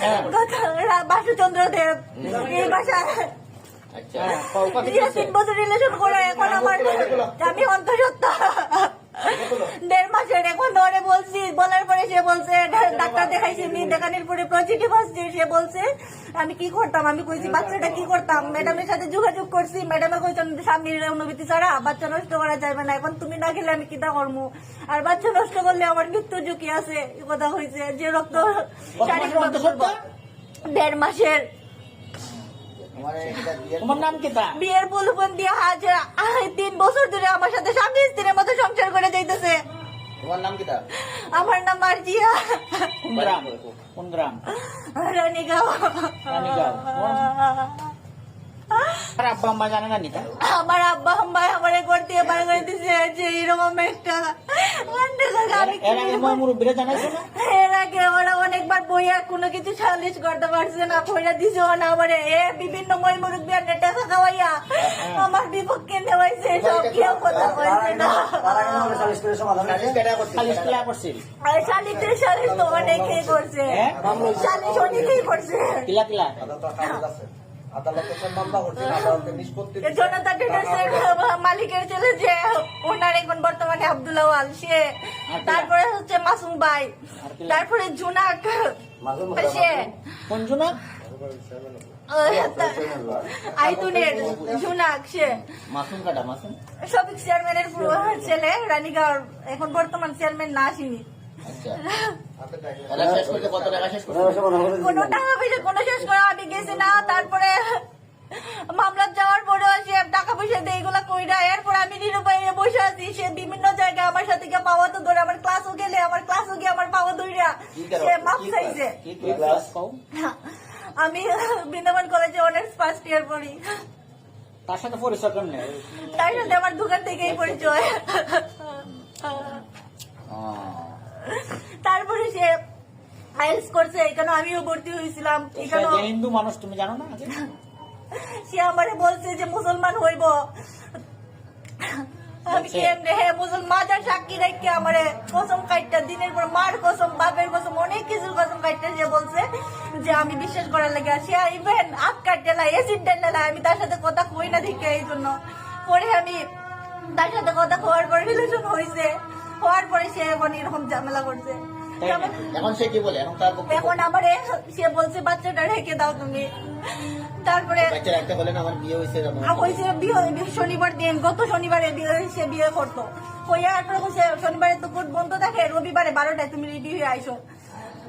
হ্যাঁ। বাসুচন্দ্র দেব এই আচ্ছা হয়েছে? তিন বছর রিলেশন করে এখন আমার আমি অন্তঃসত্ত্বা দেড় মাসের এখন ধরে বলছি বলার পরে সে বলছে ডাক্তার দেখাইছি দেখানোর পরে পজিটিভ আসছে। সে বলছে আমি কি করতাম? আমি কইছি বাচ্চাটা কি করতাম? ম্যাডামের সাথে যোগাযোগ করছি। ম্যাডামে কইছেন স্বামীর অনুভূতি ছাড়া বাচ্চা নষ্ট করা যাবে না। এখন তুমি না গেলে আমি করব আর বাচ্চা নষ্ট করলে আমার মৃত্যু ঝুঁকি আছে। কথা হয়েছে যে রক্ত? দেড় মাসের। তোমার নাম কি বিয়ের বলবন দিয়ে আজ তিন বছর ধরে আমার সাথে স্বামী তোমার নাম কি তা? আমার নাম মার্জিয়া। কোন গ্রাম কোন গ্রাম রানীগাঁও। রানীগাঁও। আর আব্বা আম্মা জানে না নিতা আমার আব্বা আম্মা আমার ঘর দিয়ে বার করে দিছে যে এরকম একটা আমি এর আগে কি- মুরব্বীরা জানাইছো না? এর আগে ওরা অনেকবার বইয়া কোনো কিছু সালিশ করতে পারছে না কইরা দিছে না আমারে এ বিভিন্ন মই মুরব্বী আর টাকা খাওয়াইয়া আমার বিপক্ষে সালিশ করছিল? তো অনেকেই করছে? হ্যাঁ? অনেকেই করছে। কিলা কিলা? জনতা মালিকের ছেলে যে ওনার এখন বর্তমানে আব্দুল্লাহ ওয়াল সে তারপরে হচ্ছে মাসুম ভাই। তারপরে জুনাক। সে কোন জনা আইতুনের জুনাক সে মাসুম কাটা মাসুম? সবিক চেয়ারম্যানের ছেলে রানীগাঁওর এখন বর্তমান চেয়ারম্যান না আসেনি। আচ্ছা। তাহলে শেষ করতে কত টাকা শেষ করতে কোনো টাকা পয়সা কোনো শেষ করে আমি গেছি না। তারপরে মামলা যাওয়ার পরে সে টাকা পয়সা দিয়ে এগুলা কইরা এরপর আমি নিরুপায় বসে আছি। সে বিভিন্ন জায়গায় আমার সাথে গিয়ে পাওয়া তো ধরে আমার ক্লাসও গেলে আমার ক্লাসও গিয়ে আমার পাওয়া কারণ? সে মাপ চাইছে। কি ক্লাস কও আমি বৃন্দাবন কলেজে অনার্স ফার্স্ট ইয়ার পড়ি। তার সাথে পরিচয় কেমনে? তার সাথে আমার দোকান থেকেই পরিচয়। তারপরে সে আইএলস করছে এখানে আমিও ভর্তি হয়েছিলাম। এখানে হিন্দু মানুষ তুমি জানো না? সে আমারে বলছে যে মুসলমান হইব। আমি কি এমনি মুসলমান মাজার সাক্ষী রেখে আমারে কসম কাইটটা দিনের পর মার কসম অনেক কিছুর কসম কাইটটা সে বলছে যে আমি বিশ্বাস করার লাগে সে ইভেন আপ কাটতে লাই এসিড লাই আমি তার সাথে কথা কই না দেখে এই জন্য। পরে আমি তার সাথে কথা কওয়ার পরে রিলেশন হয়েছে হওয়ার পরে সে এখন এরকম ঝামেলা করছে। তাই ঝামেলা- নাকি? এখন সে কি বলে? এখন তার এখন আমার সে বলছে বাচ্চাটা রেখে দাও তুমি। তারপরে বাচ্চা রাখতে বলেন আমার বিয়ে হয়েছে হয়েছে বিয়ে বিয়ে- শনিবার দিন গত শনিবারে বিয়ে সে বিয়ে করতো। হইয়া তারপরে সে শনিবারে তো কোর্ট বন্ধ থাকে রবিবারে বারোটায় তুমি রেডি হয়ে আইসো।